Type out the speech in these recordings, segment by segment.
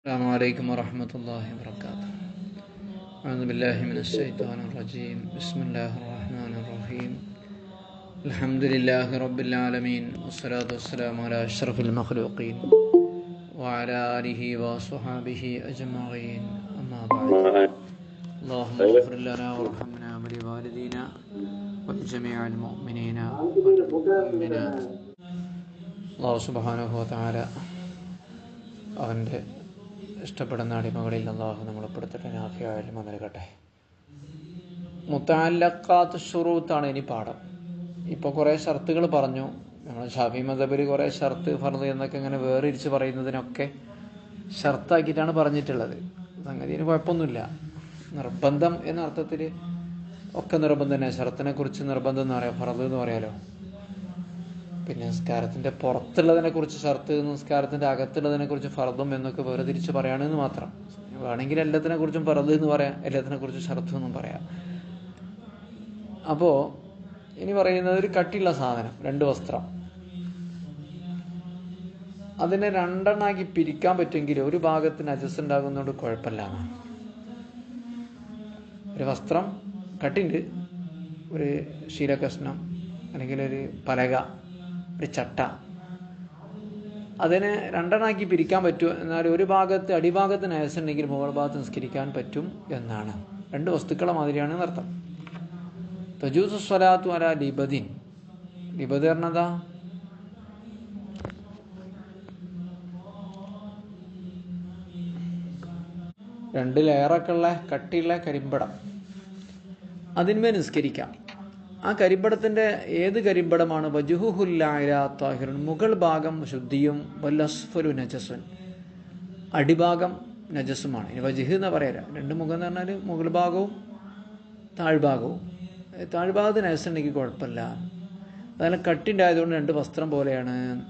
السلام عليكم ورحمة الله وبركاته أعوذ بالله من الشيطان الرجيم بسم الله الرحمن الرحيم الحمد لله رب العالمين والصلاة والسلام على أشرف المخلوقين وعلى آله وصحابه أجمعين أما بعد اللهم اغفر لنا وارحمنا ولوالدينا ولجميع المؤمنين والمؤمنات الله سبحانه وتعالى അവൻ്റെ ഇഷ്ടപ്പെടുന്ന അടിമകളിൽ അള്ളാഹു നമ്മളെ പെടുത്തട്ടെ നാഫിയായാലും നൽകട്ടെ. മുത്താലക്കാത്ത് ഷുറൂത്താണ് ഇനി പാഠം. ഇപ്പോൾ കുറേ ഷർത്തുകൾ പറഞ്ഞു. നമ്മൾ ഷാഫി മദബിൽ കുറേ ഷർത്ത് ഫർദ് എന്നൊക്കെ ഇങ്ങനെ വേറിരിച്ച് പറയുന്നതിനൊക്കെ ഷർത്താക്കിയിട്ടാണ് പറഞ്ഞിട്ടുള്ളത്. സംഗതിന് കുഴപ്പമൊന്നുമില്ല. നിർബന്ധം എന്ന അർത്ഥത്തിൽ ഒക്കെ നിർബന്ധം തന്നെ. ഷർത്തിനെ കുറിച്ച് നിർബന്ധം എന്ന് പറയാം. ഫർദ് എന്ന് പറയാലോ. പിന്നെ നിസ്കാരത്തിന്റെ പുറത്തുള്ളതിനെ കുറിച്ച് ഷർത്ത് നിസ്കാരത്തിന്റെ അകത്തുള്ളതിനെ കുറിച്ച് ഫർദും എന്നൊക്കെ വേറെ തിരിച്ച് പറയുകയാണെന്ന് മാത്രം. വേണമെങ്കിൽ എല്ലാത്തിനെ കുറിച്ചും ഫർദ് എന്ന് പറയാം എല്ലാത്തിനെ കുറിച്ചും ഷർത്ത് എന്നും പറയാം. അപ്പോ ഇനി പറയുന്നത് ഒരു കട്ടിയുള്ള സാധനം രണ്ട് വസ്ത്രം. അതിനെ രണ്ടെണ്ണാക്കി പിരിക്കാൻ പറ്റുമെങ്കിൽ ഒരു ഭാഗത്തിന് അജസ് ഉണ്ടാകുന്നതുകൊണ്ട് കുഴപ്പമില്ല ഒരു വസ്ത്രം കട്ടിണ്ട് ഒരു ശീലകഷ്ണം അല്ലെങ്കിൽ ഒരു പലക ഒരു ചട്ട. അതിനെ രണ്ടെണ്ണാക്കി പിരിക്കാൻ പറ്റും. എന്നാൽ ഒരു ഭാഗത്ത് അടിഭാഗത്തിന് നയസുണ്ടെങ്കിൽ മുകൾ ഭാഗത്ത് നിസ്കരിക്കാൻ പറ്റും എന്നാണ്. രണ്ട് വസ്തുക്കളെ മാതിരിയാണ് എന്നർത്ഥം. തജൂസ് സ്വലാത്തു അല ലിബദിൻ. ലിബദ് രണ്ട് ഉള്ള കട്ടിയുള്ള കരിമ്പടം. അതിന്മേൽ നിസ്കരിക്കാം. ആ കരിമ്പടത്തിന്റെ ഏത് കരിമ്പടമാണ്? വജുഹുല്ലായിരാത്താഹിറുൻ മുകൾ ഭാഗം ശുദ്ധിയും വല്ലസ്ഫുരു നജസ്വൻ അടിഭാഗം നജസ്സുമാണ് ഇനി വജുഹ് എന്ന് പറയല രണ്ട് മുഖം എന്ന് പറഞ്ഞാൽ മുകൾ ഭാഗവും താഴ്ഭാഗവും. താഴ്ഭാഗത്ത് താഴ്ഭാഗത്ത് എനിക്ക് കുഴപ്പമില്ല. അതായത് കട്ടിന്റെ ആയതുകൊണ്ട് രണ്ട് വസ്ത്രം പോലെയാണ്.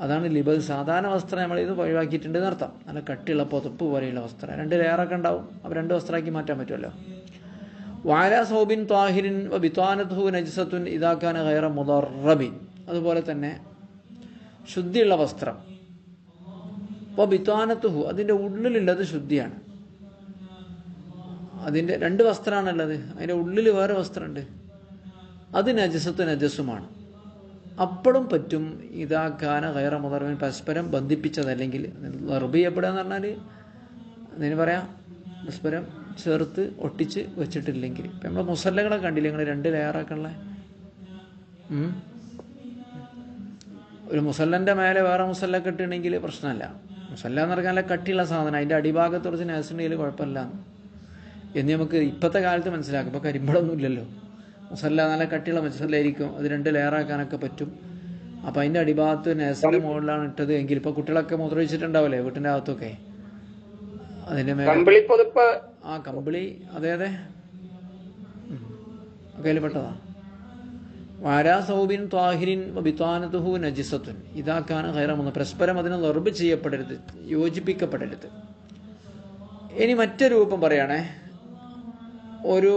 അതാണ് ലിബൽ സാധാരണ വസ്ത്രം നമ്മൾ ഇത് ഒഴിവാക്കിയിട്ടുണ്ട് എന്നർത്ഥം. നല്ല കട്ടിയുള്ള പുതപ്പ് പോലെയുള്ള വസ്ത്രം. രണ്ട് ലെയറൊക്കെ ഉണ്ടാവും. അപ്പോൾ രണ്ട് വസ്ത്രമാക്കി മാറ്റാൻ പറ്റുമല്ലോ. വാല സൗബിൻ താഹിരിൻ ബിത്താനത്തു നജസത്തുൻ ഇതാക്കാൻ ഗൈറ മുദറബിൻ അതുപോലെ തന്നെ ശുദ്ധിയുള്ള വസ്ത്രം. അപ്പോൾ ബിത്താനത്തുഹു അതിന്റെ ഉള്ളിലുള്ളത് ശുദ്ധിയാണ്. അതിന്റെ രണ്ട് വസ്ത്രമാണുള്ളത് അതിന്റെ ഉള്ളിൽ വേറെ വസ്ത്രമുണ്ട്. അത് നജസത്ത് നജസുമാണ്. അപ്പോഴും പറ്റും ഇതാക്കാന കയറ മുദറബിൻ പരസ്പരം ബന്ധിപ്പിച്ചതല്ലെങ്കിൽ റബി എപ്പോഴാന്ന് പറഞ്ഞാൽ അതിന് പറയാം പരസ്പരം ചേർത്ത് ഒട്ടിച്ച് വെച്ചിട്ടില്ലെങ്കിൽ. ഇപ്പം നമ്മൾ മുസല്ലകളെ കണ്ടില്ലേ? നിങ്ങൾ രണ്ട് ലെയറൊക്കെ ഉള്ള ഒരു മുസല്ലന്റെ മേലെ വേറെ മുസല്ല കെട്ടിണെങ്കിൽ പ്രശ്നമല്ല. മുസല്ല എന്ന് പറഞ്ഞാൽ നല്ല കട്ടിയുള്ള സാധനം. അതിന്റെ അടിഭാഗത്ത് കുറച്ച് നാസിന്റെ കുഴപ്പമില്ല. എന്ന് നമുക്ക് ഇപ്പോഴത്തെ കാലത്ത് മനസ്സിലാക്കും. ഇപ്പോൾ കരിമ്പടൊന്നും ഇല്ലല്ലോ. മുസല്ല നല്ല കട്ടിയുള്ള മുസല്ലായിരിക്കും അത് രണ്ട് ലെയറാക്കാനൊക്കെ പറ്റും. അപ്പോൾ അതിന്റെ അടിഭാഗത്ത് നാസിന്റെ മുകളിലാണ് ഇട്ടത്. എങ്കിൽ ഇപ്പോൾ കുട്ടികളൊക്കെ മുദ്രവിച്ചിട്ടുണ്ടാവില്ലേ വീട്ടിന്റെ അകത്തൊക്കെ? അതിന്റെ മേലെ കമ്പിളി പുതുപ്പ്. ആ കമ്പിളി അതെ അതെ. കയ്യിൽപ്പെട്ടതാ വാരാസൗബിൻ ത്വാഹിരിൻ ബിത്താനത്തുഹു നജിസത്തുൻ. ഇതാക്കാണ് ഹൈറമെന്ന് പരസ്പരം അതിനെ നിർബ് ചെയ്യപ്പെടരുത് യോജിപ്പിക്കപ്പെടരുത്. ഇനി മറ്റൊരു രൂപം പറയണേ. ഒരു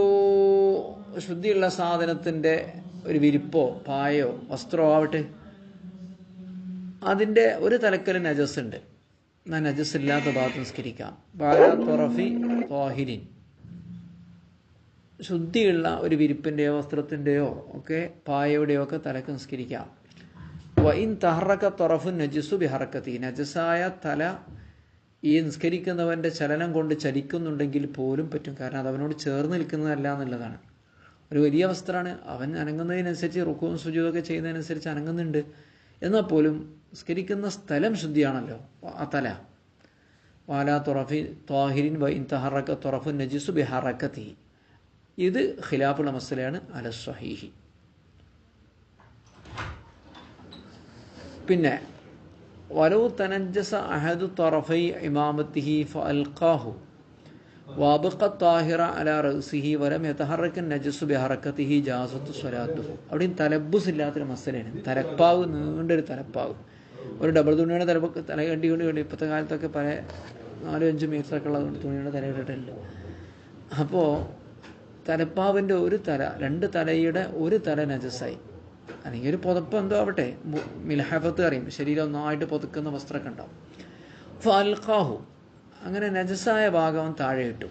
ശുദ്ധിയുള്ള സാധനത്തിന്റെ ഒരു വിരിപ്പോ പായോ വസ്ത്രമോ ആവട്ടെ അതിന്റെ ഒരു തലക്കൽ നജസ് ഉണ്ട് എന്നാൽ നജസ് ഇല്ലാത്ത ഭാഗത്ത് നിസ്കരിക്കാം ബാലാത്തൊറഫി തോഹിരിൻ ശുദ്ധിയുള്ള ഒരു വിരിപ്പിന്റെയോ വസ്ത്രത്തിന്റെയോ ഒക്കെ പായയുടെയോ ഒക്കെ തലക്ക് നിസ്കരിക്കാം വൈൻ തഹറക്ക തൊറഫു നജസു ബിഹറക്കത്തി നജസായ തല ഈ നിസ്കരിക്കുന്നവന്റെ ചലനം കൊണ്ട് ചലിക്കുന്നുണ്ടെങ്കിൽ പോലും പറ്റും. കാരണം അത് അവനോട് ചേർന്ന് നിൽക്കുന്നതല്ല എന്നുള്ളതാണ്. ഒരു വലിയ വസ്ത്രമാണ് അവൻ അനങ്ങുന്നതിനനുസരിച്ച് റുക്കവും സുജൂതൊക്കെ ചെയ്യുന്നതിനനുസരിച്ച് അനങ്ങുന്നുണ്ട്. എന്നാൽ പോലും സ്കരിക്കുന്ന സ്ഥലം ശുദ്ധിയാണല്ലോ. ആ തല. വാല തുറഫി ത്വാഹിരിൻ വൈൻ തഹറക്ക തുറഫു നജിസു ബിഹറക്കത്തി ഇത് ഖിലാഫുള്ള മസലയാണ് അലസ്വഹീഹി പിന്നെ വലോ തനജസ അഹദു തൊറഫൈ ഇമാമത്തിഹി ഫൽഖാഹു വാബഖ താഹിറ അല റസിഹി വലം യതഹറക്കൻ നജസു ബിഹറക്കത്തിഹി ജാസത്തു സ്വലാത്തുഹു. അവിടെയും തലബുസ് ഇല്ലാത്തൊരു മസലയാണ്. തലപ്പാവ് നീണ്ടൊരു തലപ്പാവ്. ഒരു ഡബിൾ തുണിയുടെ തല കണ്ടി കൊണ്ട് കണ്ടി ഇപ്പോഴത്തെ കാലത്തൊക്കെ പല നാലും അഞ്ചും മീറ്ററൊക്കെ ഉള്ള തുണിയുടെ തല ഇട്ടിട്ടുണ്ട്. അപ്പോൾ തലപ്പാവിന്റെ ഒരു തല രണ്ട് തലയുടെ ഒരു തല നജസ്സായി അല്ലെങ്കിൽ ഒരു പുതപ്പ് എന്തോ ആവട്ടെ. മിലഹഫത്ത് അറിയും. ശരീരം ഒന്നായിട്ട് പുതുക്കുന്ന വസ്ത്രമൊക്കെ ഉണ്ടാവും. ഫൽഖാഹു. അങ്ങനെ നജസായ ഭാഗം താഴെ ഇട്ടു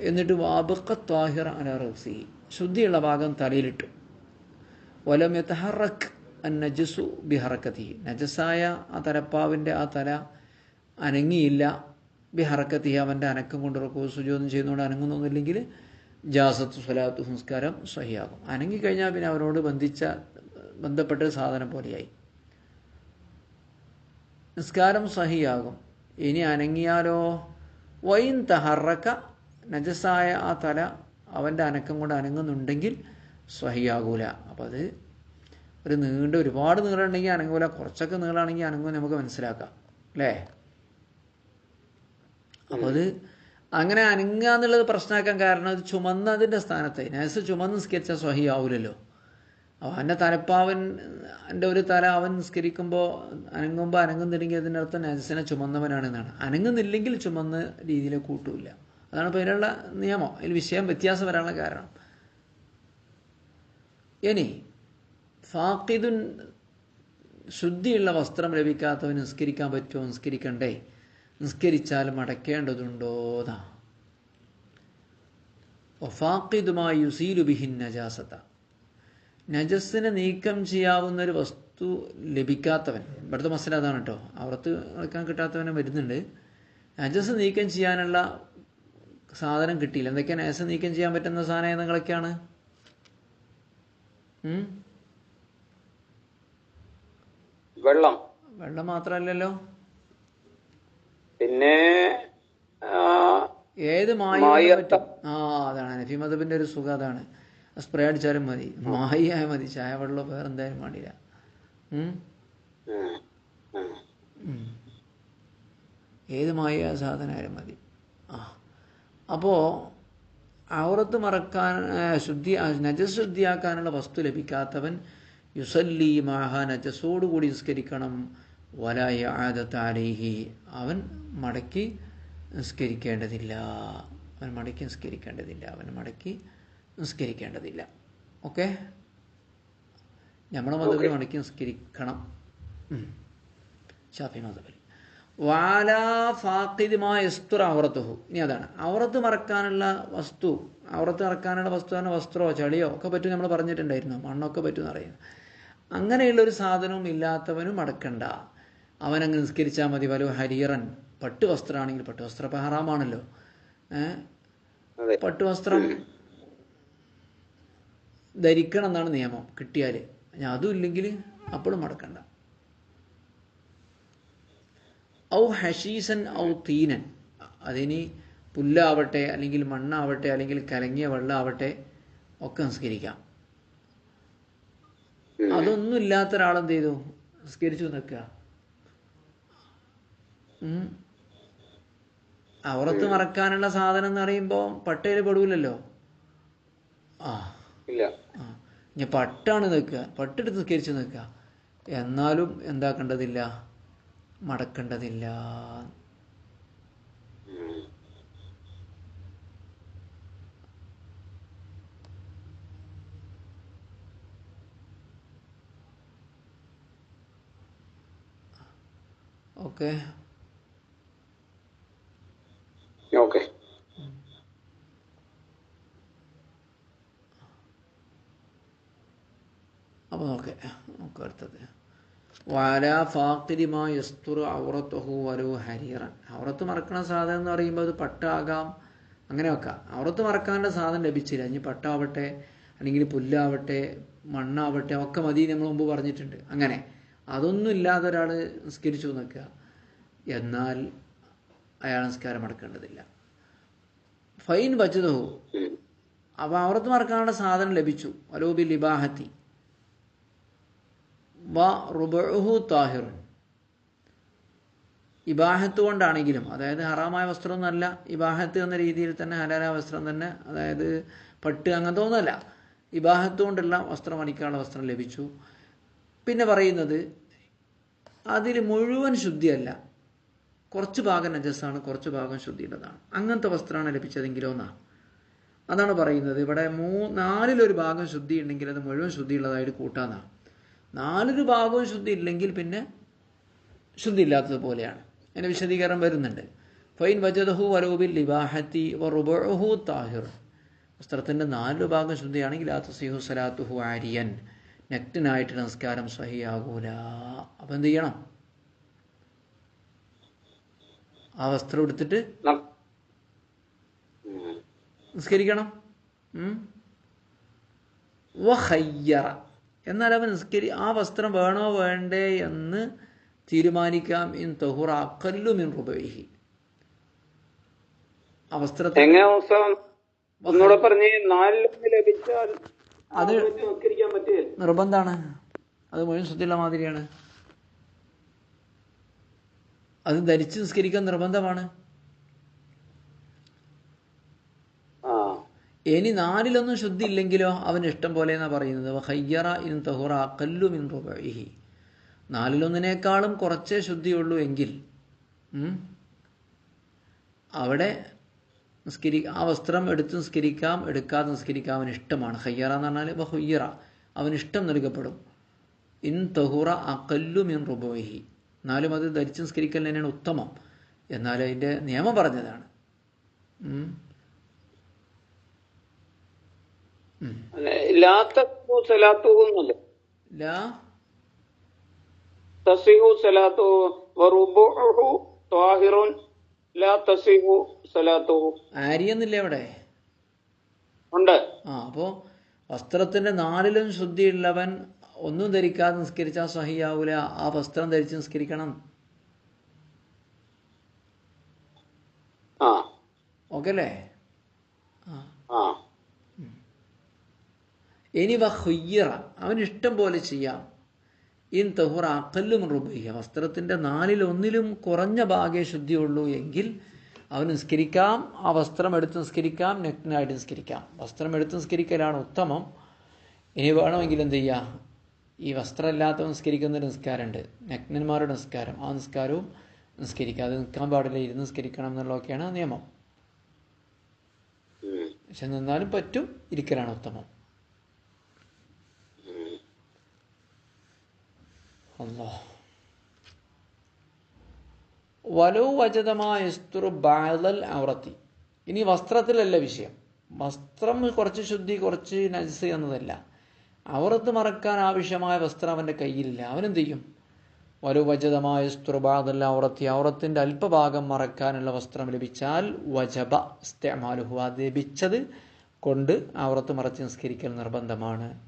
എന്നിട്ട് വാബുക്കത്വാഹിർ അനറസി ശുദ്ധിയുള്ള ഭാഗം തലയിലിട്ടു. വലം അൻ നജസു ബിഹറക്കത്തി നജസായ ആ തലപ്പാവിന്റെ ആ തല അനങ്ങിയില്ല. ബിഹറക്കത്തി അവന്റെ അനക്കം കൊണ്ട് റക്കൂ സുജോദം ചെയ്യുന്നതുകൊണ്ട് അനങ്ങുന്നൊന്നുമില്ലെങ്കിൽ ജാസത്ത് സ്വലാത്ത് സംസ്കാരം സഹിയാകും. അനങ്ങിക്കഴിഞ്ഞാൽ പിന്നെ അവരോട് ബന്ധിച്ച ബന്ധപ്പെട്ട സാധനം പോലെയായി. നിസ്കാരം സഹിയാകും. ഇനി അനങ്ങിയാലോ? വൈൻ തഹറക്ക നജസായ ആ തല അവന്റെ അനക്കം കൊണ്ട് അനങ്ങുന്നുണ്ടെങ്കിൽ സ്വഹിയാകൂല. അപ്പം അത് ഒരു നീണ്ട ഒരുപാട് നീളമുണ്ടെങ്കിൽ അനങ്ങൂല. കുറച്ചൊക്കെ നീളാണെങ്കിൽ അനങ്ങും നമുക്ക് മനസ്സിലാക്കാം. അല്ലേ? അപ്പോൾ അത് അങ്ങനെ അനങ്ങുക എന്നുള്ളത് പ്രശ്നമാക്കാൻ കാരണം അത് ചുമന്നതിന്റെ സ്ഥാനത്ത്. നൈസ് ചുമന്ന് സ്കെച്ചാൽ സ്വഹിയാവൂലല്ലോ. അപ്പോൾ അവന്റെ തലപ്പാവൻ എന്റെ ഒരു തല അവൻ നിസ്കരിക്കുമ്പോൾ അനങ്ങുമ്പോൾ അനങ്ങുന്നില്ലെങ്കിൽ അതിന്റെ അർത്ഥം നജസിനെ ചുമന്നവനാണെന്നാണ്. അനങ്ങുന്നില്ലെങ്കിൽ ചുമന്ന രീതിയിൽ കൂട്ടൂല അതാണ് ഇപ്പോൾ നിയമം. അതിൽ വിഷയം വ്യത്യാസം വരാനുള്ള കാരണം. ഇനി ഫാക്കിദുൻ ശുദ്ധിയുള്ള വസ്ത്രം ലഭിക്കാത്തവന് നിസ്കരിക്കാൻ പറ്റുമോ? നിസ്കരിക്കണ്ടേ. നിസ്കരിച്ചാൽ മടക്കേണ്ടതുണ്ടോതാ യുസീലു ബിഹിൻ നജാസത്ത നജസ്സിനെ നീക്കം ചെയ്യാവുന്ന ഒരു വസ്തു ലഭിക്കാത്തവൻ. ഇവിടുത്തെ മസല അതാണ് കേട്ടോ. അവർത്ത് നടക്കാൻ കിട്ടാത്തവനെ വരുന്നുണ്ട്. നജസ് നീക്കം ചെയ്യാനുള്ള സാധനം കിട്ടിയില്ല. എന്തൊക്കെയാണ് നജസ് നീക്കം ചെയ്യാൻ പറ്റുന്ന സാധനം ഏതെങ്കിലൊക്കെയാണ് ഉം? വെള്ളം. വെള്ളം മാത്രമല്ലല്ലോ പിന്നെ ഏത് മായ ആ അതാണ്. നഫി മദബിന്റെ ഒരു സുഖം അതാണ്. സ്പ്രേ അടിച്ചാലും മതി. മായിയായ മതി. ചായ വെള്ളം വേറെ എന്തായാലും വേണ്ടില്ല. ഏത് മായ സാധനമായാലും മതി. ആ. അപ്പോൾ ഔറത്ത് മറക്കാൻ ശുദ്ധി നജസ് ശുദ്ധിയാക്കാനുള്ള വസ്തു ലഭിക്കാത്തവൻ യുസല്ലി മാഹ നജസോടുകൂടി നിസ്കരിക്കണം. വലായ ആദത്താലേഹി അവൻ മടക്കി നിസ്കരിക്കേണ്ടതില്ല. അവൻ മടക്കി നിസ്കരിക്കേണ്ടതില്ല. അവൻ മടക്കി നിസ്കരിക്കേണ്ടതില്ല. ഓക്കെ? നമ്മുടെ മതത്തിൽ മണിക്ക് നിസ്കരിക്കണം. ഷാഫി മതബിൽ. വാല ഫാക്കിദുമായ എസ്തുർ ഔറത്തുഹു ഇനി അതാണ്. ഔറത്ത് മറക്കാനുള്ള വസ്തു ഔറത്ത് മറക്കാനുള്ള വസ്തു തന്നെ വസ്ത്രമോ ചളിയോ ഒക്കെ പറ്റും നമ്മൾ പറഞ്ഞിട്ടുണ്ടായിരുന്നു. മണ്ണൊക്കെ പറ്റും എന്നറിയുന്നു അങ്ങനെയുള്ള ഒരു സാധനവും ഇല്ലാത്തവനും മടക്കണ്ട അവൻ അങ്ങ് നിസ്കരിച്ചാൽ മതി. വലു ഹരിയറൻ പട്ടുവസ്ത്രമാണെങ്കിൽ പട്ടുവസ്ത്രം ഇപ്പം ഹറാമാണല്ലോ. ഏഹ് പട്ടുവസ്ത്രം? ധരിക്കണം എന്നാണ് നിയമം. കിട്ടിയാൽ ഞാൻ അതും ഇല്ലെങ്കിൽ അപ്പോഴും മടക്കണ്ട. ഔ ഹഷീസൻ ഔ തീനൻ. അതിനി പുല്ലാവട്ടെ അല്ലെങ്കിൽ മണ്ണാവട്ടെ അല്ലെങ്കിൽ കലങ്ങിയ വെള്ളമാവട്ടെ ഒക്കെ സംസ്കരിക്കാം അതൊന്നും ഇല്ലാത്ത ഒരാളെന്ത് ചെയ്തു? സംസ്കരിച്ചു നിൽക്കുക. അവറത്ത് മറക്കാനുള്ള സാധനം എന്ന് പറയുമ്പോൾ പട്ടയിൽ പെടൂലല്ലോ. ആ. ഇനി പട്ടാണ് നിൽക്കുക. പട്ടെടുത്ത് നിസ്കരിച്ച് നിൽക്കുക. എന്നാലും എന്താക്കേണ്ടതില്ല? മടക്കേണ്ടതില്ല. ഓക്കെ. ഓക്കെ. അപ്പോൾ നോക്കേ നമുക്ക് അടുത്തത്. വാല ഫാക്കിരിമാ യസ്തുറു ഔറത്തുഹു വരു ഹരീറൻ. ഔറത്ത് മറക്കണ സാധനം എന്ന് പറയുമ്പോൾ അത് പട്ടാകാം. അങ്ങനെ വെക്കാം ഔറത്ത് മറക്കാനുള്ള സാധനം ലഭിച്ചില്ല. ഇനി പട്ടാവട്ടെ അല്ലെങ്കിൽ പുല്ലാവട്ടെ മണ്ണാവട്ടെ ഒക്കെ മതി നമ്മൾ മുമ്പ് പറഞ്ഞിട്ടുണ്ട്. അങ്ങനെ. അതൊന്നും ഇല്ലാതെ ഒരാൾ നിസ്കരിച്ചു നിൽക്കുക എന്നാൽ അയാൾ നിസ്കാരം അടക്കേണ്ടതില്ല ഫൈൻ വച്ചതോ. അപ്പോൾ ഔറത്ത് മറക്കാനുള്ള സാധനം ലഭിച്ചു. അലോബി ലിബാഹത്തി വ റുബഹു താഹിറുൻ. ഇബാഹത്ത് കൊണ്ടാണെങ്കിലും അതായത് ഹറാമായ വസ്ത്രമൊന്നുമല്ല ഇബാഹത്ത് എന്ന രീതിയിൽ തന്നെ ഹലാലായ വസ്ത്രം തന്നെ അതായത് പട്ട് അങ്ങനത്തെ ഒന്നുമല്ല ഇബാഹത്ത് കൊണ്ടുള്ള വസ്ത്രം അണിക്കാനുള്ള വസ്ത്രം ലഭിച്ചു. പിന്നെ പറയുന്നത് അതിൽ മുഴുവൻ ശുദ്ധിയല്ല. കുറച്ച് ഭാഗം നജസ്സാണ് കുറച്ച് ഭാഗം ശുദ്ധിയുള്ളതാണ്. അങ്ങനത്തെ വസ്ത്രമാണ് ലഭിച്ചതെങ്കിലോ എന്നാണ് അതാണ് പറയുന്നത്. ഇവിടെ മൂ നാലിലൊരു ഭാഗം ശുദ്ധി ഉണ്ടെങ്കിൽ അത് മുഴുവൻ ശുദ്ധിയുള്ളതായിട്ട് കൂട്ടാന്നാണ് നാലൊരു ഭാഗവും ശുദ്ധി ഇല്ലെങ്കിൽ പിന്നെ ശുദ്ധി ഇല്ലാത്തതുപോലെയാണ് അതിന്റെ വിശദീകരണം വരുന്നുണ്ട്. ഫൈൻ വജദഹു വലൂബിൽ ലിബാഹത്തി വറുബഹു താഹിർ. വസ്ത്രത്തിന്റെ നാലു ഭാഗം ശുദ്ധിയാണെങ്കിൽ ആ തസീഹു സലാത്തുഹു ആര്യൻ. നെക്റ്റിനായിട്ട് നമസ്കാരം സഹിയാകൂല. അപ്പം എന്ത് ചെയ്യണം? ആ വസ്ത്രം എടുത്തിട്ട്. നിസ്കരിക്കണം. വഹയ്യറ. എന്നാൽ അവൻ നിസ്കരി ആ വസ്ത്രം വേണോ വേണ്ടേ എന്ന് തീരുമാനിക്കാം. ഇൻ തഹുറ അക്കല്ലു മിൻ റുബൈഹി ആ വസ്ത്രത്തെ അത് നിർബന്ധാണ്. അത് മുഴുവൻ ശുദ്ധിയുള്ള മാതിരിയാണ്. അത് ധരിച്ച് നിസ്കരിക്കാൻ നിർബന്ധമാണ് ആ ഇനി നാലിലൊന്നും ശുദ്ധി ഇല്ലെങ്കിലോ അവൻ ഇഷ്ടം പോലെ എന്നാ പറയുന്നത് ഹയ്യറ ഇൻ തഹുറ അക്കല്ലു മിൻ റുബഹി നാലിലൊന്നിനേക്കാളും കുറച്ചേ ശുദ്ധിയുള്ളൂ എങ്കിൽ അവിടെ നിസ്കരി ആ വസ്ത്രം എടുത്ത് നിസ്കരിക്കാം എടുക്കാതെ നിസ്കരിക്കാം അവൻ ഇഷ്ടമാണ്. ഹയ്യറ എന്ന് പറഞ്ഞാൽ ബഹുയ്യറ അവൻ ഇഷ്ടം നൽകപ്പെടും. ഇൻ തഹുറ അക്കല്ലു മിൻ റുബോഹി എന്നാലും അത് ധരിച്ച് നിസ്കരിക്കൽ തന്നെയാണ് ഉത്തമം. എന്നാൽ അതിന്റെ നിയമം പറഞ്ഞതാണ്. ആര്യന്നില്ലേ അവിടെ ഉണ്ട്. ആ അപ്പോ വസ്ത്രത്തിന്റെ നാലിലും ശുദ്ധിയുള്ളവൻ ഒന്നും ധരിക്കാതെ നിസ്കരിച്ചാൽ സഹിയാവൂല. ആ വസ്ത്രം ധരിച്ച് നിസ്കരിക്കണം. ആ. ഓക്കെ അല്ലേ? ആ. ഇനി വഹുയ്യറ അവൻ ഇഷ്ടം പോലെ ചെയ്യാം. ഇൻ തഹുറ അക്കല്ലും റുബയ്യ വസ്ത്രത്തിന്റെ നാലിൽ ഒന്നിലും കുറഞ്ഞ ഭാഗേ ശുദ്ധിയുള്ളൂ എങ്കിൽ അവൻ നിസ്കരിക്കാം ആ വസ്ത്രം എടുത്ത് നിസ്കരിക്കാം നഗ്നായിട്ട് നിസ്കരിക്കാം. വസ്ത്രം എടുത്ത് നിസ്കരിക്കലാണ് ഉത്തമം. ഇനി വേണമെങ്കിൽ എന്ത് ചെയ്യുക ഈ വസ്ത്രമില്ലാത്ത നിസ്കരിക്കുന്ന ഒരു നിസ്കാരമുണ്ട്. നഗ്നന്മാരുടെ നിസ്കാരം. ആ നിസ്കാരവും നിസ്കരിക്കുക അത് നിൽക്കാൻ പാടില്ല. ഇരുന്ന് നിസ്കരിക്കണം എന്നുള്ളതൊക്കെയാണ് നിയമം. പക്ഷെ നിന്നാലും പറ്റും ഇരിക്കലാണ് ഉത്തമം. അല്ലാ വലോ വചതമായ ബാലൽ ഔറത്തി ഇനി വസ്ത്രത്തിലല്ല വിഷയം. വസ്ത്രം കുറച്ച് ശുദ്ധി കുറച്ച് നജസ് എന്നതല്ല. ഔറത്ത് മറക്കാൻ ആവശ്യമായ വസ്ത്രം അവന്റെ കയ്യിലില്ല. അവനെന്ത് ചെയ്യും വലു വജതമായ സ്തുർബാദല്ല ഔറത്തി ഔറത്തിന്റെ അല്പഭാഗം മറക്കാനുള്ള വസ്ത്രം ലഭിച്ചാൽ വജബ സ്ത്യമാലുഹു അത് ലഭിച്ചത് കൊണ്ട് ഔറത്ത് മറച്ച് നിസ്കരിക്കൽ നിർബന്ധമാണ്.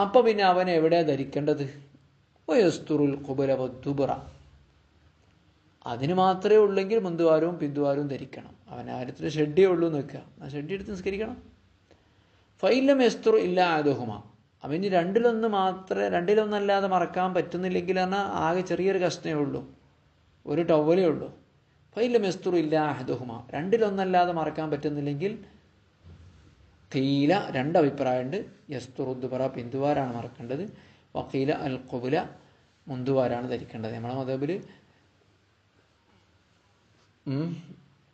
അപ്പം പിന്നെ അവൻ എവിടെ ധരിക്കേണ്ടത്? വയസ്തുറുൽ കുബല വദ്ദുബറ അതിന് മാത്രമേ ഉള്ളെങ്കിൽ മുന്തുവാരവും പിന്തുവാരവും ധരിക്കണം. അവൻ ആരത്തിന് ഷെഡ്ഡേ ഉള്ളൂ എന്ന് വെക്കുക. ആ ഷെഡ്ഡി എടുത്ത് നിസ്കരിക്കണം. ഫൈലം എസ്തുർ ഇല്ല ആദോഹുമ അവന് രണ്ടിലൊന്ന് മാത്രമേ രണ്ടിലൊന്നല്ലാതെ മറക്കാൻ പറ്റുന്നില്ലെങ്കിൽ പറഞ്ഞാൽ ആകെ ചെറിയൊരു കഷ്ണേ ഉള്ളൂ. ഒരു ടവലേ ഉള്ളൂ. ഫൈലം എസ്തുർ ഇല്ല അഹദുഹുമ രണ്ടിലൊന്നല്ലാതെ മറക്കാൻ പറ്റുന്നില്ലെങ്കിൽ തീല രണ്ട് അഭിപ്രായമുണ്ട്. യസ്തുറുദ്ദുബറ പിന്തുവാരാണ് മറക്കേണ്ടത്. വക്കീല അൽ കുബുല മുന്തുവാരാണ് ധരിക്കേണ്ടത്. നമ്മളെ മതബിൽ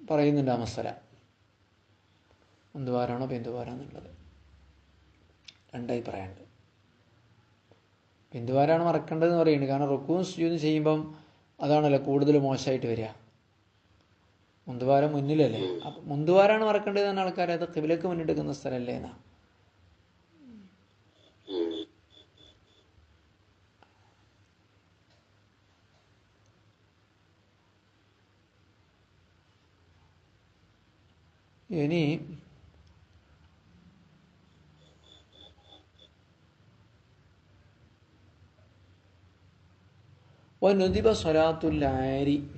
പറയുന്നുണ്ട് ആ മസല. മുന്തുവാരാണോ പിന്തുവാരാന്നുള്ളത് രണ്ടഭിപ്രായമുണ്ട് പിന്തുവാരാണ് മറക്കേണ്ടതെന്ന് പറയുന്നുണ്ട്. കാരണം റുക്കും സുജൂന്ന് ചെയ്യുമ്പം അതാണല്ലോ കൂടുതൽ മോശമായിട്ട് വരിക. മുന്തുവാരം മുന്നിലല്ലേ? അപ്പം മുന്തുവാരാണ് മറക്കേണ്ടത് എന്ന ആൾക്കാർ അത് കിബിലേക്ക് മുന്നിട്ടെടുക്കുന്ന സ്ഥലമല്ലേ എന്നാ? ഇനി വനുദിബ സ്വലാത്തുൽ ആരി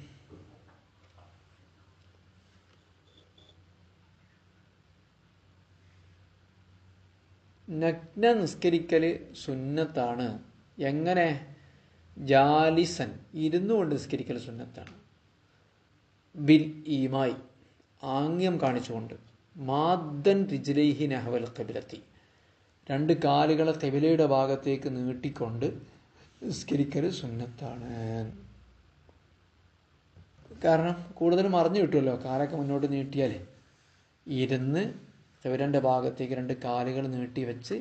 നഗ്ന നിസ്കരിക്കൽ സുന്നത്താണ്. എങ്ങനെ? ജാലിസൻ ഇരുന്നു കൊണ്ട് നിസ്കരിക്കൽ സുന്നത്താണ്. ബിൽ ഈമായി. ആംഗ്യം കാണിച്ചുകൊണ്ട് മാദ്ദൻ റിജിലൈഹി നഹവൽ കബിലത്തി രണ്ട് കാലുകളെ കബിലയുടെ ഭാഗത്തേക്ക് നീട്ടിക്കൊണ്ട് നിസ്കരിക്കൽ സുന്നത്താണ്. കാരണം കൂടുതൽ മറിഞ്ഞു കിട്ടുമല്ലോ കാലൊക്കെ മുന്നോട്ട് നീട്ടിയാൽ. ഇരുന്ന് കബിലന്റെ ഭാഗത്തേക്ക് രണ്ട് കാലുകൾ നീട്ടി വെച്ച്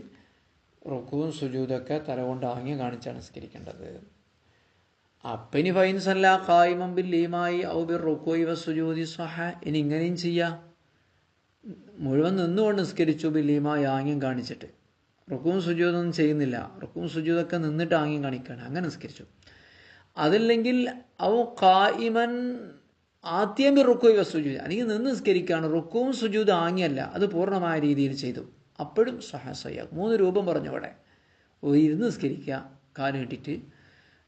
റുക്കുവും സുജൂതൊക്കെ തലകൊണ്ട് ആംഗ്യം കാണിച്ചാണ് നിസ്കരിക്കേണ്ടത്. അപ്പനി ഫൈൻസല്ല കായിമം ബില്ലീമായി ഔ ബിർ റുക്കോയി വസുജൂദി സഹ ഇനി ഇങ്ങനെയും ചെയ്യാം. മുഴുവൻ നിന്നുകൊണ്ട് നിസ്കരിച്ചു ബില്ലീമായി ആംഗ്യം കാണിച്ചിട്ട്. റുക്കും സുജൂദൊന്നും ചെയ്യുന്നില്ല. റുക്കും സുജൂദൊക്കെ നിന്നിട്ട് ആംഗ്യം കാണിക്കുകയാണ് അങ്ങനെ നിസ്കരിച്ചു. അതല്ലെങ്കിൽ ഔ കായിമൻ ആദ്യം ബി റുക്കോയി വസുജൂദ് അല്ലെങ്കിൽ നിന്ന് നിസ്കരിക്കുകയാണ്. റുക്കും സുജൂദ് ആംഗ്യമല്ല. അത് പൂർണമായ രീതിയിൽ ചെയ്തു. അപ്പോഴും സഹസയ്യ മൂന്ന് രൂപം പറഞ്ഞു അവിടെ. ഇരുന്ന് നിസ്കരിക്കുക. കാൽ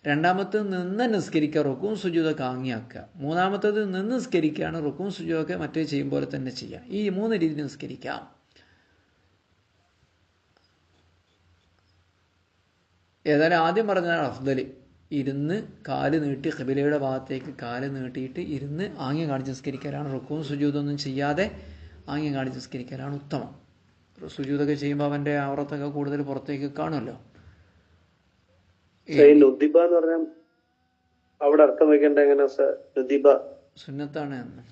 രണ്ടാമത്തത് നിന്ന് നിസ്കരിക്കുക റുക്കും സുജൂതൊക്കെ ആങ്ങിയാക്കുക. മൂന്നാമത്തത് നിന്ന് നിസ്കരിക്കുകയാണ് റുക്കും സുജൂതൊക്കെ മറ്റേ ചെയ്യും പോലെ തന്നെ ചെയ്യുക ഈ മൂന്ന് രീതി നിസ്കരിക്കാം. ഏതായാലും ആദ്യം പറഞ്ഞാൽ അഫ്ദൽ ഇരുന്ന് കാൽ നീട്ടി ഖബിലയുടെ ഭാഗത്തേക്ക് കാൽ നീട്ടിയിട്ട് ഇരുന്ന് ആംഗ്യം കാണിച്ച് നിസ്കരിക്കലാണ്. റുക്കും സുജൂതൊന്നും ചെയ്യാതെ ആംഗ്യം കാണിച്ച് നിസ്കരിക്കലാണ് ഉത്തമം. സുജൂതൊക്കെ ചെയ്യുമ്പോൾ അവന്റെ ആവറത്തൊക്കെ കൂടുതൽ പുറത്തേക്ക് കാണുമല്ലോ. ഈ നുദിബ എന്ന് പറഞ്ഞാൽ അവിടെ അർത്ഥം വെക്കേണ്ട എങ്ങനെ നുദിബ സുന്നത്താണ് എന്ന്.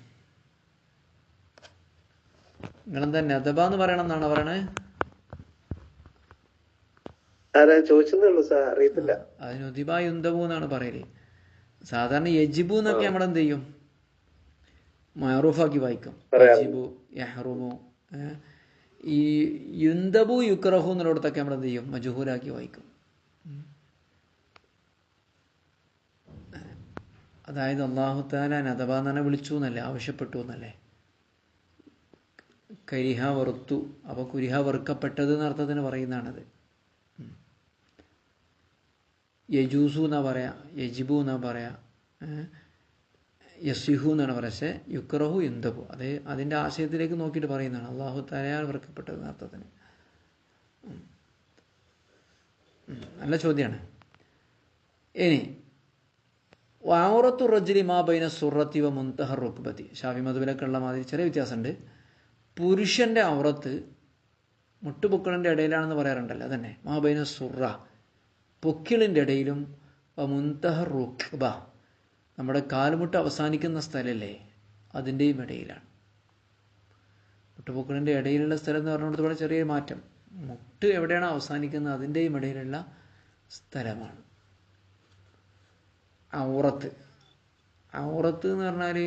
നിങ്ങളെന്താ നദബ എന്ന് പറയണം എന്നാണ് പറയണേ? ആരാ? ചോദിച്ചതേ ഉള്ളൂ സാർ അറിയത്തില്ല. അതിന് ഉദിബ യുന്തബു എന്നാണ് പറയൽ. സാധാരണ യജിബു എന്നൊക്കെ നമ്മൾ എന്ത് ചെയ്യും? മഹറൂഫാക്കി വായിക്കും. യജിബു യഹ്റുമു ഈ യുന്തബു യുക്രഹു എന്നുള്ളിടത്തൊക്കെ നമ്മൾ എന്ത് ചെയ്യും? മജുഹൂരാക്കി വായിക്കും. അതായത് അള്ളാഹു താലാൻ അഥവാ തന്നെ വിളിച്ചു എന്നല്ലേ ആവശ്യപ്പെട്ടു എന്നല്ലേ? കരിഹ വറുത്തു അപ്പോൾ കുരിഹ വെറുക്കപ്പെട്ടത് എന്ന അർത്ഥത്തിന് പറയുന്നതാണത് യജൂസു എന്നാ പറയാ യജിബു എന്നാ പറയാ യസിഹു എന്നാണ് പറയുന്നത് യുക്രഹു എന്തബു അത് അതിന്റെ ആശയത്തിലേക്ക് നോക്കിയിട്ട് പറയുന്നതാണ്. അള്ളാഹു തലയാൽ വെറുക്കപ്പെട്ടത് അർത്ഥത്തിന്. നല്ല ചോദ്യമാണ് ഇനി വാറത്തു റജ്ലി മാ ബൈന സുറത്തി വ മുന്തഹ റുക്ബത്തി. ഷാഫി മധുബിലൊക്കെ ഉള്ള മാതിരി ചെറിയ വ്യത്യാസമുണ്ട്. പുരുഷന്റെ ഔറത്ത് മുട്ടുപൊക്കിളിന്റെ ഇടയിലാണെന്ന് പറയാറുണ്ടല്ലോ അതന്നെ. മാ ബൈന സുറ. പൊക്കിളിന്റെ ഇടയിലും വ മുന്തഹർ റുക്ബ. നമ്മുടെ കാലുമുട്ട് അവസാനിക്കുന്ന സ്ഥലമല്ലേ അതിന്റെയും ഇടയിലാണ്. മുട്ടുപൊക്കിളിന്റെ ഇടയിലുള്ള സ്ഥലം എന്ന് പറഞ്ഞുകൊണ്ട് വളരെ ചെറിയ മാറ്റം. മുട്ട് എവിടെയാണ് അവസാനിക്കുന്നത് അതിന്റെയും ഇടയിലുള്ള സ്ഥലമാണ്. ഔറത്ത്. ഔറത്ത് എന്ന് പറഞ്ഞാൽ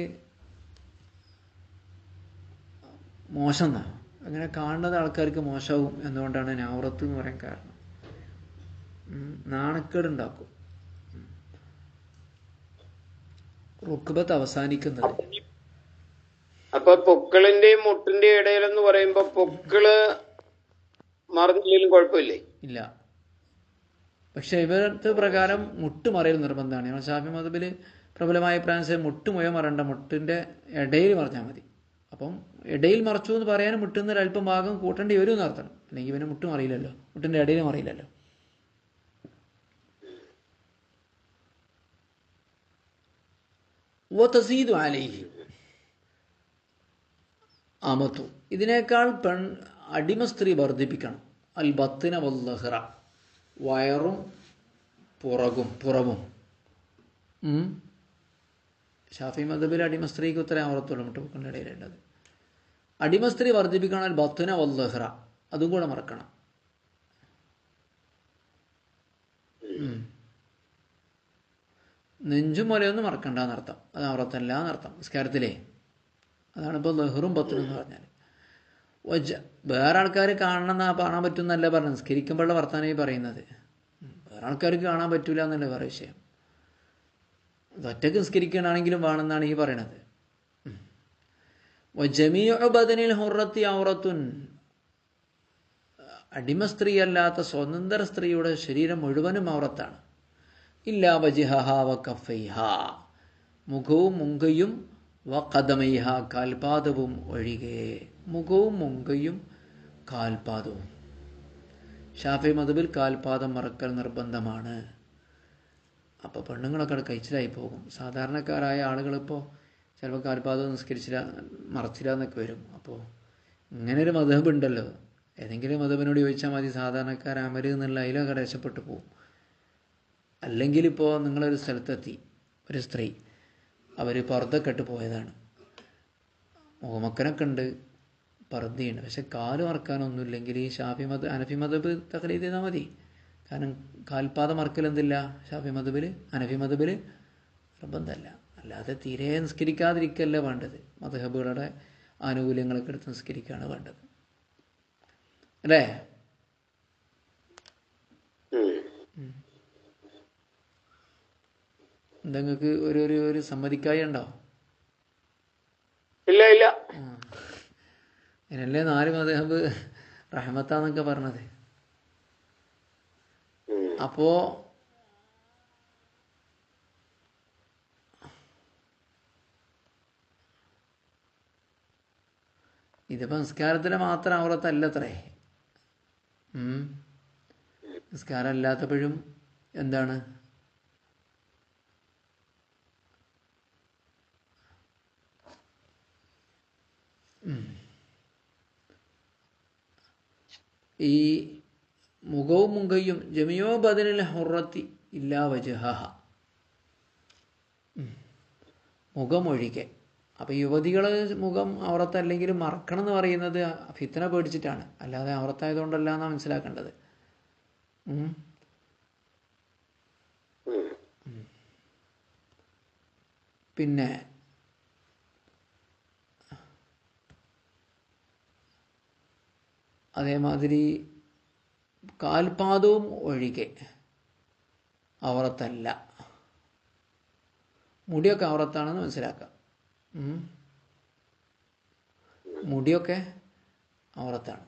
മോശം എന്നാ അങ്ങനെ കാണുന്നത് ആൾക്കാർക്ക് മോശമാവും എന്നുകൊണ്ടാണ് ഞാൻ ഔറത്ത് എന്ന് പറയാൻ കാരണം? നാണക്കേടുണ്ടാക്കും. നാണക്കേട് ഉണ്ടാക്കും റുക്ബത്ത് അവസാനിക്കുന്നത്. അപ്പൊ പൊക്കിളിന്റെയും മുട്ടിന്റെയും ഇടയിലെന്ന് പറയുമ്പോ പൊക്കിൾ മറന്നില്ലെങ്കിലും കുഴപ്പമില്ലേ? ഇല്ല. പക്ഷെ ഇവരുടെ പ്രകാരം മുട്ട് മറയൽ നിർബന്ധമാണ്. ഞങ്ങൾ ഷാഫി മതബിൽ പ്രബലമായ പ്രാൻസ് മുട്ട് മുഴുവൻ മറണ്ട മുട്ടിന്റെ ഇടയിൽ മറിഞ്ഞാൽ മതി. അപ്പം ഇടയിൽ മറച്ചു എന്ന് പറയാൻ മുട്ടുന്ന അല്പം ഭാഗം കൂട്ടേണ്ടി വരും എന്ന് അർത്ഥം. അല്ലെങ്കിൽ ഇവന് മുട്ടും അറിയില്ലല്ലോ മുട്ടിന്റെ ഇടയിലും അറിയില്ലല്ലോ അലൈഹി അമത്തു. ഇതിനേക്കാൾ പെൺ അടിമ സ്ത്രീ വർദ്ധിപ്പിക്കണം. അൽ ബത്തിന വല്ലഹ്റ വയറും പുറകും പുറവും. ഷാഫി മദബിൽ അടിമ സ്ത്രീക്ക് ഉത്തരം അവർത്തോളം മുട്ടുപൊക്കിന്റെ ഇടയിലുള്ളത്. അടിമ സ്ത്രീ വർദ്ധിപ്പിക്കണം ബത്തുന ബത്തിന വല്ലഹ്റ. അതും കൂടെ മറക്കണം. നെഞ്ചും മുലയൊന്നും മറക്കണ്ട എന്നർത്ഥം. അത് അവർത്തല്ല എന്നർത്ഥം. നിസ്കാരത്തിലേ. അതാണ് ഇപ്പോൾ ലഹറും പത്തും എന്ന് പറഞ്ഞാൽ വേറെ ആൾക്കാർ കാണണം എന്നാ കാണാൻ പറ്റുന്നല്ല പറഞ്ഞത്. നിസ്കരിക്കുമ്പോഴുള്ള വർത്താനമായി പറയുന്നത്. വേറെ ആൾക്കാർക്ക് കാണാൻ പറ്റൂല എന്നല്ല വേറെ വിഷയം. ഒറ്റയ്ക്ക് നിസ്കരിക്കണമെങ്കിലും വേണമെന്നാണ് ഈ പറയണത്. ബദനിൽ ഹുറത്തി ഔറത്തുൻ. അടിമ സ്ത്രീ അല്ലാത്ത സ്വതന്ത്ര സ്ത്രീയുടെ ശരീരം മുഴുവനും ഔറത്താണ്. ഇല്ലാ വ മുഖവും മുങ്കയും വ കാൽപാദവും ഒഴികെ. മുഖവും മുങ്കയും കാൽപാദവും. ഷാഫി മധുബിൽ കാൽപാദം മറക്കൽ നിർബന്ധമാണ്. അപ്പോൾ പെണ്ണുങ്ങളൊക്കെ അവിടെ കഴിച്ചിലായി പോകും. സാധാരണക്കാരായ ആളുകളിപ്പോൾ ചിലപ്പോൾ കാൽപാദം നിസ്കരിച്ചില്ല മറച്ചില്ല എന്നൊക്കെ വരും. അപ്പോൾ ഇങ്ങനെ ഒരു ഉണ്ടല്ലോ. ഏതെങ്കിലും മധുബിനോട് ചോദിച്ചാൽ മതി സാധാരണക്കാർ അമര് എന്നുള്ള അതിലൊക്കെ രക്ഷപ്പെട്ടു പോകും. അല്ലെങ്കിൽ ഇപ്പോൾ നിങ്ങളൊരു സ്ഥലത്തെത്തി ഒരു സ്ത്രീ അവർ പുറത്തൊക്കെ ഇട്ട് പോയതാണ്. മുഖമക്കനൊക്കെ ഉണ്ട്. പർദ്ദയുണ്ട്. പക്ഷെ കാൽ മറക്കാനൊന്നുമില്ലെങ്കിൽ ഈ ഷാഫി മത അനഫി മതബ് തകലീത് ചെയ്താൽ മതി. കാരണം കാൽപാത മറക്കൽ എന്തില്ല? ഷാഫി മതബിൽ അനഫി മതബിൽ നിർബന്ധമല്ല. അല്ലാതെ തീരെ നിസ്കരിക്കാതിരിക്കല്ല വേണ്ടത്. മതഹബുകളുടെ ആനുകൂല്യങ്ങളൊക്കെ എടുത്ത് നിസ്കരിക്കുകയാണ് വേണ്ടത്. അല്ലേ? എന്തെങ്കിലും ഒരു ഒരു സമ്മതിക്കായി ഉണ്ടോ? ഇല്ല ഇല്ല. അതിനല്ലേ നാല് മതഹബ് റഹമത്താന്നൊക്കെ പറഞ്ഞത്. അപ്പോ ഇത് സംസ്കാരത്തിന് മാത്രം ഔറത്തല്ലത്രേ ഉം. നിസ്കാരം അല്ലാത്തപ്പോഴും എന്താണ് ഈ മുഖവും മുങ്കയും ജമിയോ ബദനിൽ ഹുറത്തി ഇല്ലാ വജഹ മുഖമൊഴികെ. അപ്പം യുവതികൾ മുഖം ഔറത്തല്ലെങ്കിൽ മറക്കണം എന്ന് പറയുന്നത് ഫിത്തന പേടിച്ചിട്ടാണ്. അല്ലാതെ അവറത്തായതുകൊണ്ടല്ല എന്നാണ് മനസ്സിലാക്കേണ്ടത്. പിന്നെ അതേമാതിരി കാൽപാദവും ഒഴികെ അവറത്തല്ല. മുടിയൊക്കെ അവറത്താണെന്ന് മനസ്സിലാക്കാം. മുടിയൊക്കെ അവറത്താണ്.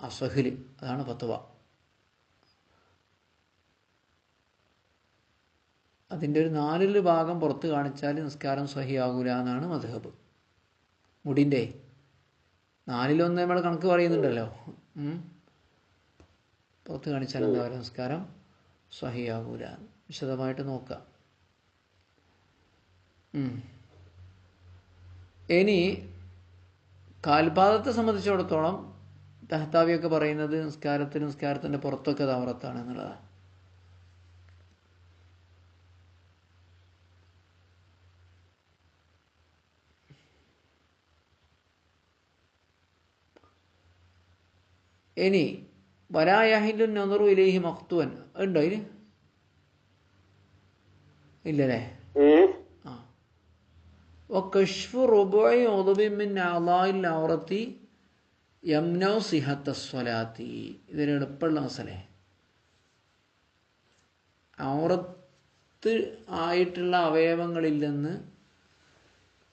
അസഹിൽ അതാണ് പത്തുവ അതിന്റെ ഒരു നാലിൽ ഭാഗം പുറത്ത് കാണിച്ചാൽ നിസ്കാരം സഹിയാകൂല എന്നാണ് മധുഹബ് മുടിന്റെ നാലിലൊന്ന് നമ്മൾ കണക്ക് പറയുന്നുണ്ടല്ലോ. പുറത്ത് കാണിച്ചാൽ എന്താ നമസ്കാരം? സഹിയാകൂല വിശദമായിട്ട് നോക്കാം. ഇനി കാൽപാദത്തെ സംബന്ധിച്ചിടത്തോളം തഹത്താവിയൊക്കെ പറയുന്നത് നിസ്കാരത്തിന് നിസ്കാരത്തിന്റെ പുറത്തൊക്കെ തവറത്താണ് എന്നുള്ളതാണ്. ഇനി വരായഹില്ലു നദറു ഇലേഹി മഖ്തുവൻ. ഉണ്ടോ ഇനി? ഇല്ലല്ലേ. ആ. വകഷ്ഫു റുബുഇ ഉദ്ബി മിൻ അളാഇൽ ഔറത്തി യംനൗ സിഹത്ത സ്വലാത്തി. ഇതൊരു എളുപ്പമുള്ള മസലേ. ഔറത്ത് ആയിട്ടുള്ള അവയവങ്ങളിൽ നിന്ന്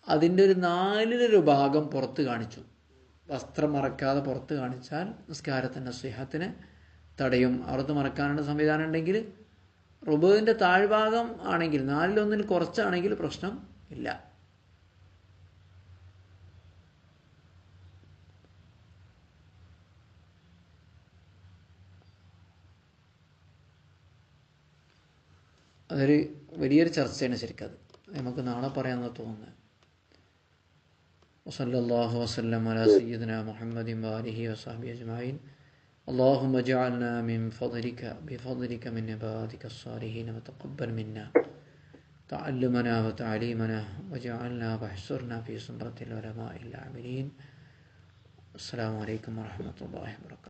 അതിന്റെ ഒരു നാലിലൊരു ഭാഗം പുറത്ത് കാണിച്ചു. വസ്ത്രം മറക്കാതെ പുറത്ത് കാണിച്ചാൽ നിസ്കാരത്തിന്റെ സ്നേഹത്തിന് തടയും. അറുത്ത് മറക്കാനുള്ള സംവിധാനം ഉണ്ടെങ്കിൽ റുബുവിന്റെ താഴ്ഭാഗം ആണെങ്കിൽ നാലിലൊന്നിൽ കുറച്ചാണെങ്കിൽ പ്രശ്നം ഇല്ല. അതൊരു വലിയൊരു ചർച്ചയാണ് ശരിക്കത്. നമുക്ക് നാളെ പറയാമെന്ന് തോന്നുന്നത്. وصلى الله وسلم على سيدنا محمد وآله وصحبه أجمعين. اللهم اجعلنا من فضلك بفضلك من عبادك الصالحين وتقبل منا تعلمنا وتعليمنا وجعلنا واحشرنا في سمرة العلماء العاملين. السلام عليكم ورحمة الله وبركاته.